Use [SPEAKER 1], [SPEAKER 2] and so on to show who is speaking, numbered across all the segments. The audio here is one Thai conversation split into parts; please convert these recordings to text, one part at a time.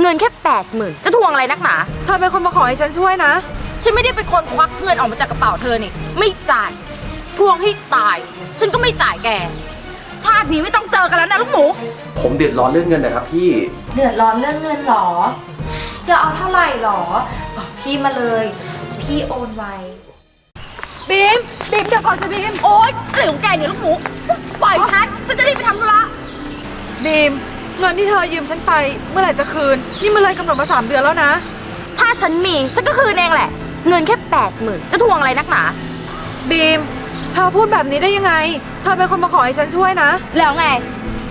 [SPEAKER 1] เงินแค่แปดหมื่นจะทวงอะไรนักหนา
[SPEAKER 2] เธอเป็นคนมาขอให้ฉันช่วยนะ
[SPEAKER 1] ฉันไม่ได้เป็นคนควักเงินออกมาจากกระเป๋าเธอนี่ ไม่จ่าย ทวงให้ตาย ฉันก็ไม่จ่ายแกชาตินี้ไม่ต้องเจอกันแล้วนะลูกหมู
[SPEAKER 3] ผมเดือดร้อนเรื่องเงินนะครับพี่
[SPEAKER 1] เดือดร้อนเรื่องเงินหรอ จะเอาเท่าไหร่หรอ บอกพี่มาเลย พี่โอนไว
[SPEAKER 2] บีมบีมเดี๋ยวก่อนสิบีม
[SPEAKER 1] โอ๊ยอะไรของแกเนี่ยลูกหมู ปล่อยฉัน ฉันจะรีบไปทำธุระ
[SPEAKER 2] บีม เงินที่เธอยืมฉันไปเมื่อไหร่จะคืน นี่มันเลยกำหนดมาสามเดือนแล้วนะ
[SPEAKER 1] ถ้าฉันมีฉันก็คืนเองแหละ เงินแค่แปดหมื่นจะทวงอะไรนักหนา
[SPEAKER 2] บีม เธอพูดแบบนี้ได้ยังไง เธอเป็นคนมาขอให้ฉันช่วยนะ
[SPEAKER 1] แล้วไง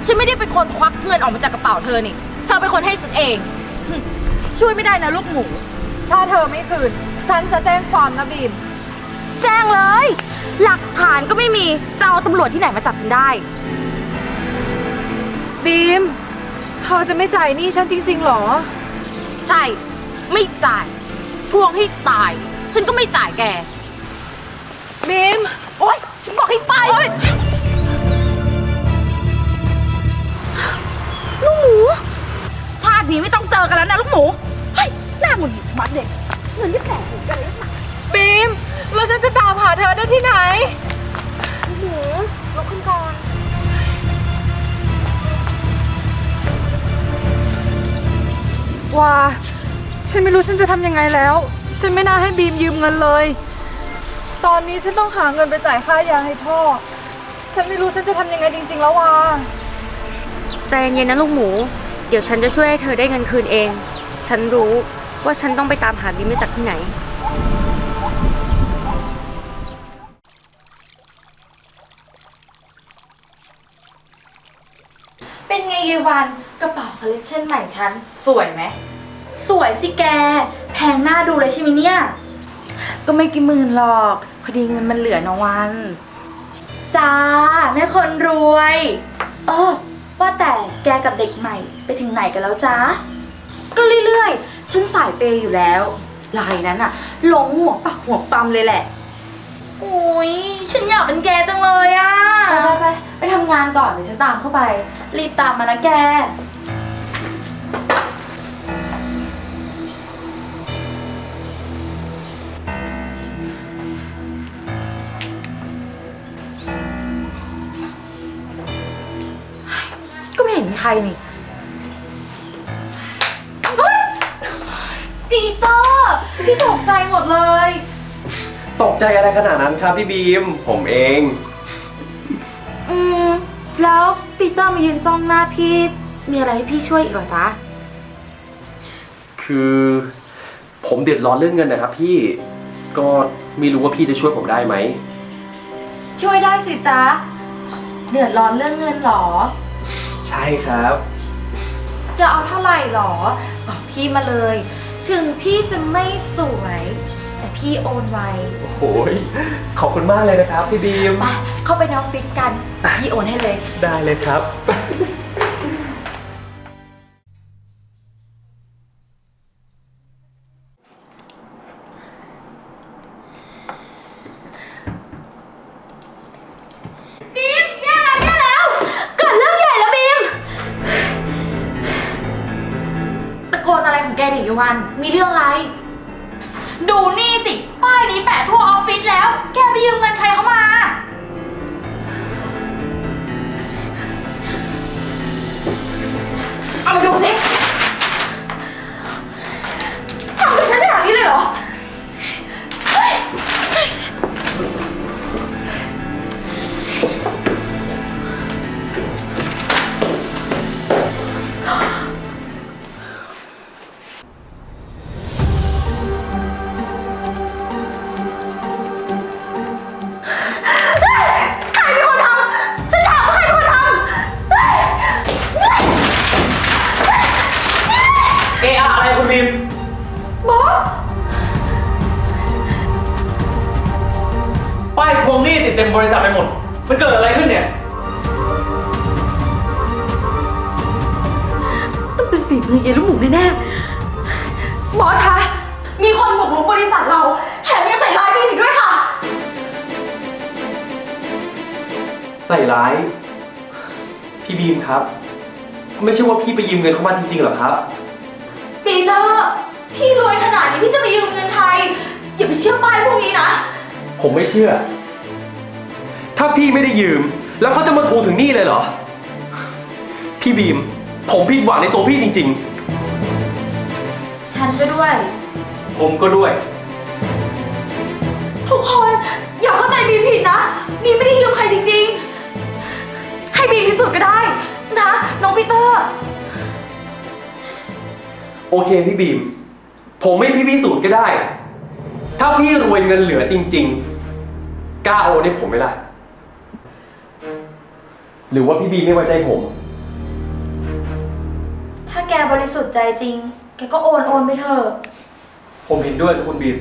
[SPEAKER 1] ฉันไม่ได้เป็นคนควักเงินออกมาจากกระเป๋าเธอนี่ เธอเป็นคนให้ฉันเองหึช่วยไม่ได้นะลูกหมู
[SPEAKER 2] ถ้าเธอไม่คืน ฉันจะแจ้งความนะบีม
[SPEAKER 1] แจ้งเลย หลักฐานก็ไม่มี จะเอาตำรวจที่ไหนมาจับฉันได้
[SPEAKER 2] บีมเธอจะไม่จ่ายหนี้ฉันจริงๆหรอ
[SPEAKER 1] ใช่ ไม่จ่ายทวงให้ตาย ฉันก็ไม่จ่ายแก
[SPEAKER 2] บีม
[SPEAKER 1] โอ๊ยฉันบอกให้ไปลูกหมูชาตินี้ไม่ต้องเจอกันแล้วนะลูกหมู เฮ้ย หน้าหงุดหงิดชะมัดเด็กเงินที่แตกหกันเลยนะ
[SPEAKER 2] บีมแล้วฉันจะตามหาเธอได้ที่ไหนหมูลุกขึ้นก่อน ว่า ฉันไม่รู้ฉันจะทำยังไงแล้ว ฉันไม่น่าให้บีมยืมเงินเลย ตอนนี้ฉันต้องหาเงินไปจ่ายค่ายาให้พ่อ ฉันไม่รู้ฉันจะทำยังไงจริง ๆ แล้วว่า
[SPEAKER 4] ใจเย็นๆนะลูกหมู เดี๋ยวฉันจะช่วยให้เธอได้เงินคืนเอง ฉันรู้ว่าฉันต้องไปตามหาบีมมาจากที่ไหน
[SPEAKER 1] เป็นไงยายวันกระเป๋าคอลเลคชันใหม่ฉัน สวยไหม สวยสิแก แพงหน้าดูเลยใช่ไหมเนี่ย ก็ไม่กี่หมื่นหรอก พอดีเงินมันเหลือนะวัน จ้าแม่คนรวยเออว่าแต่แกกับเด็กใหม่ไปถึงไหนกันแล้วจ้าก็เรื่อยๆ ฉันสายเปย์อยู่แล้วลายนั้นอะหลงหัวปักหัวปั๊มเลยแหละ โอ้ยฉันอยากเป็นแกจังเลยอะไปไปไปไปทำงานก่อนเดี๋ยวฉันตามเข้าไป รีบตามมานะแก ก็ไม่เห็นมีใครนี่เฮ้ยปีเตอร์พี่ตกใจหมดเลย
[SPEAKER 3] ตกใจอะไรขนาดนั้นครับพี่บีม ผมเอง
[SPEAKER 1] อืม แล้วปีเตอร์มายืนจ้องหน้าพี่ มีอะไรให้พี่ช่วยอีกเหรอจ๊ะ
[SPEAKER 3] คือผมเดือดร้อนเรื่องเงินนะครับพี่ ก็ไม่รู้ว่าพี่จะช่วยผมได้ไหม
[SPEAKER 1] ช่วยได้สิจ๊ะ เดือดร้อนเรื่องเงินเหรอ
[SPEAKER 3] ใช่ครับ
[SPEAKER 1] จะเอาเท่าไหร่หรอบอกพี่มาเลย ถึงพี่จะไม่สวย แต่พี่โอนไว
[SPEAKER 3] โอ้โหยขอบคุณมากเลยนะครับพี่บีม
[SPEAKER 1] ไปเข้าไปในออฟฟิศกัน พี่โอนให้เลย
[SPEAKER 3] ได้เลยครับ
[SPEAKER 1] บีมแย่แล้วแย่แล้ว เกิดเรื่องใหญ่แล้วบีม ตะโกนอะไรของแกดิยวัน มีเรื่องอะไร ยืมเงินใครเขามา บีม
[SPEAKER 3] บ
[SPEAKER 1] อส
[SPEAKER 5] ป้ายทวงหนี้ติดเต็มบริษัทไปหมด มันเกิดอะไรขึ้นเนี่ย
[SPEAKER 1] ต้องเป็นฝีมือเยลูกหมูแน่ๆ บอสคะ มีคนบุกรุกบริษัทเรา แถมยังใส่ร้ายพี่อีกด้วยค่ะ
[SPEAKER 3] ใส่ร้าย พี่บีมครับ ไม่ใช่ว่าพี่ไปยืมเงินเขามาจริงๆเหรอครับ
[SPEAKER 1] ปี เตอร์พี่รวยขนาดนี้พี่จะไปยืมเงินใครอย่าไปเชื่อป้ายพวกนี้นะ
[SPEAKER 3] ผมไม่เชื่อ ถ้าพี่ไม่ได้ยืม แล้วเขาจะมาทวงถึงนี่เลยเหรอ พี่บีม ผมผิดหวังในตัวพี่จริง
[SPEAKER 1] ฉันก็ด้วย
[SPEAKER 5] ผมก็ด้วย
[SPEAKER 1] ทุกคนอย่าเข้าใจบีมผิดนะบีมไม่ได้ยืมใครจริงๆ ให้บีมพิสูจน์ก็ได้ นะ น้องปีเตอร์
[SPEAKER 3] ๆ โอเคพี่บีม ผมไม่พี่พิสูจน์ก็ได้ ถ้าพี่รวยเงินเหลือจริง ๆกล้าโอนให้ผมไหมล่ะหรือว่าพี่บีมไม่ไว้ใจผม
[SPEAKER 1] ถ้าแกบริสุทธิ์ใจจริง แกก็โอนโอนไปเถอะ
[SPEAKER 5] ผมเห็นด้วยกับคุณบีม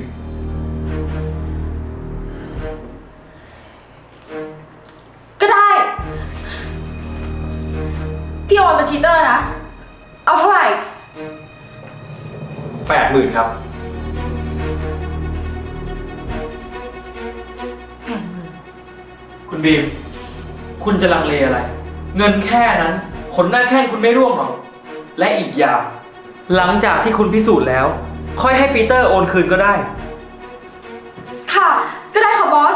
[SPEAKER 1] ก็ได้ พี่โอนบัญชีเตอร์นะ ห
[SPEAKER 3] มื่นครับ
[SPEAKER 1] แปดหมื่น
[SPEAKER 5] คุณบีม คุณจะลังเลอะไร เงินแค่นั้น ขนหน้าแข้งคุณไม่ร่วงหรอก และอีกอย่าง หลังจากที่คุณพิสูจน์แล้ว ค่อยให้ปีเตอร์โอนคืนก็ได้
[SPEAKER 1] ค่ะ ก็ได้ค่ะบอส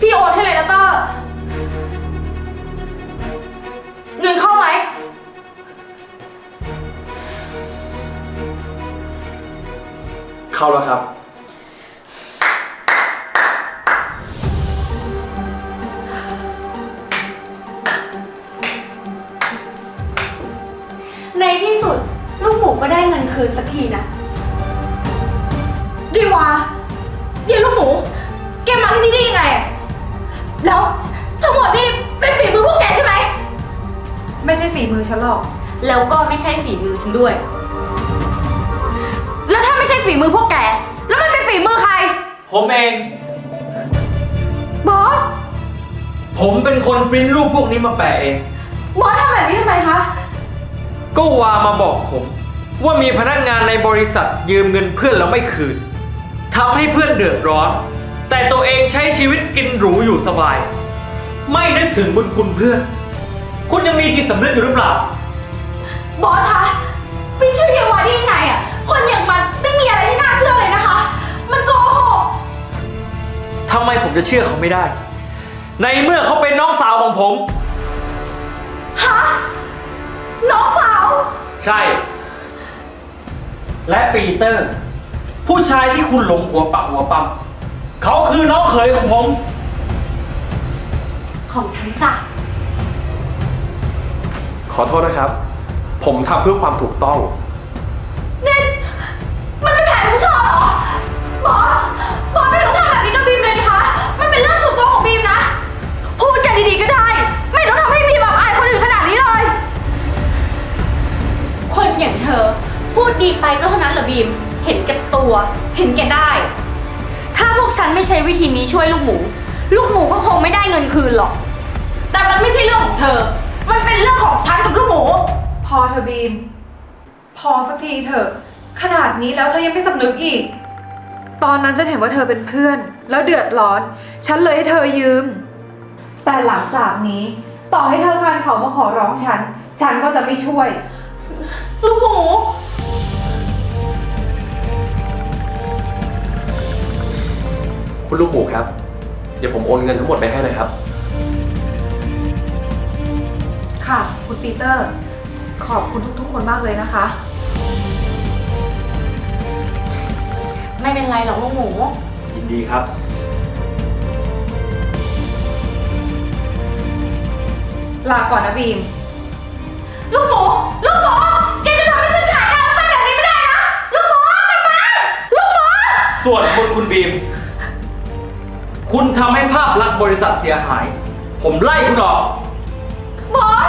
[SPEAKER 1] พี่โอนให้เลยนะเตอร์ เงินเข้าไหม
[SPEAKER 3] เข้าแล้วครับ
[SPEAKER 4] ในที่สุด ลูกหมูก็ได้เงินคืนสักทีนะ
[SPEAKER 1] ดีวะเยลูกหมู แกมาที่นี่ได้ยังไงอะแล้วทั้งหมดนี่เป็นฝีมือพวกแกใช่ไหม
[SPEAKER 2] ไม่ใช่ฝีมือฉันหรอก
[SPEAKER 4] แล้วก็ไม่ใช่ฝีมือฉันด้วย
[SPEAKER 1] ฝีมือพวกแก แล้วมันเป็นฝีมือใคร
[SPEAKER 5] ผมเอง
[SPEAKER 1] บอส
[SPEAKER 5] ผมเป็นคนปริ้นรูปพวกนี้มาแปะเอง
[SPEAKER 1] บอสทำแบบนี้ทำไมคะ
[SPEAKER 5] ก็วามาบอกผม ว่ามีพนักงานในบริษัทยืมเงินเพื่อนแล้วไม่คืนทำให้เพื่อนเดือดร้อน แต่ตัวเองใช้ชีวิตกินหรูอยู่สบาย ไม่นึกถึงบุญคุณเพื่อน คุณยังมีจิตสำนึกอยู่หรือเปล่า
[SPEAKER 1] บอสคะ ไม่เชื่อเยาวาได้ยังไงอะ คนอย่างมันไม่มีอะไรที่น่าเชื่อเลยนะคะ มันโกหก
[SPEAKER 5] ทำไมผมจะเชื่อเขาไม่ได้ ในเมื่อเขาเป็นน้องสาวของผม
[SPEAKER 1] ฮะ น้องสาว
[SPEAKER 5] ใช่ และปีเตอร์ ผู้ชายที่คุณหลงหัวปักหัวปั๊มเขาคือน้องเขยของผม
[SPEAKER 4] ของฉันจ้ะ
[SPEAKER 3] ขอโทษนะครับ ผมทำเพื่อความถูกต้อง
[SPEAKER 1] ว เห็
[SPEAKER 4] นแก่ได้ ถ้าพวกฉันไม่ใช้วิธีนี้ช่วยลูกหมู ลูกหมูก็คงไม่ได้เงินคืนหรอก
[SPEAKER 1] แต่มันไม่ใช่เรื่องของเธอ มันเป็นเรื่องของฉันกับลูกหมู
[SPEAKER 2] พอเธอะบีม พอสักทีเถอะ ขนาดนี้แล้วเธอยังไม่สำนึกอีก ตอนนั้นฉันเห็นว่าเธอเป็นเพื่อน แล้วเดือดร้อน ฉันเลยให้เธอยืม แต่หลังจากนี้ ต่อให้เธอคานเขามาขอร้องฉัน ฉันก็จะไม่ช่วย
[SPEAKER 1] ลูกหมู
[SPEAKER 3] คุณลูกหมูครับ เดี๋ยวผมโอนเงินทั้งหมดไปให้นะครับ
[SPEAKER 2] ค่ะ คุณปีเตอร์ ขอบคุณทุกๆ คนมากเลยนะคะ
[SPEAKER 4] ไม่เป็นไรหรอกลูกหมู
[SPEAKER 5] ยินดีครับ
[SPEAKER 2] ลาก่อนนะบีม
[SPEAKER 1] ลูกหมู ลูกหมู แกจะทำให้ฉันขายหน้าไปแบบนี้ไม่ได้นะ ลูกหมูกลับมาลูกหมู
[SPEAKER 5] ส่วนคุณคุณบีม คุณทำให้ภาพลักษณ์บริษัทเสียหาย ผมไล่คุณออก
[SPEAKER 1] บอส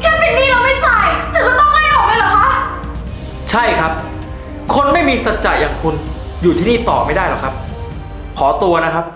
[SPEAKER 1] แค่เป็นหนี้เราไม่จ่ายถึงก็ต้องไล่ออกเลยเหรอคะ
[SPEAKER 5] ใช่ครับ คนไม่มีสัจจะอย่างคุณอยู่ที่นี่ต่อไม่ได้หรอกครับ ขอตัวนะครับ
[SPEAKER 1] บ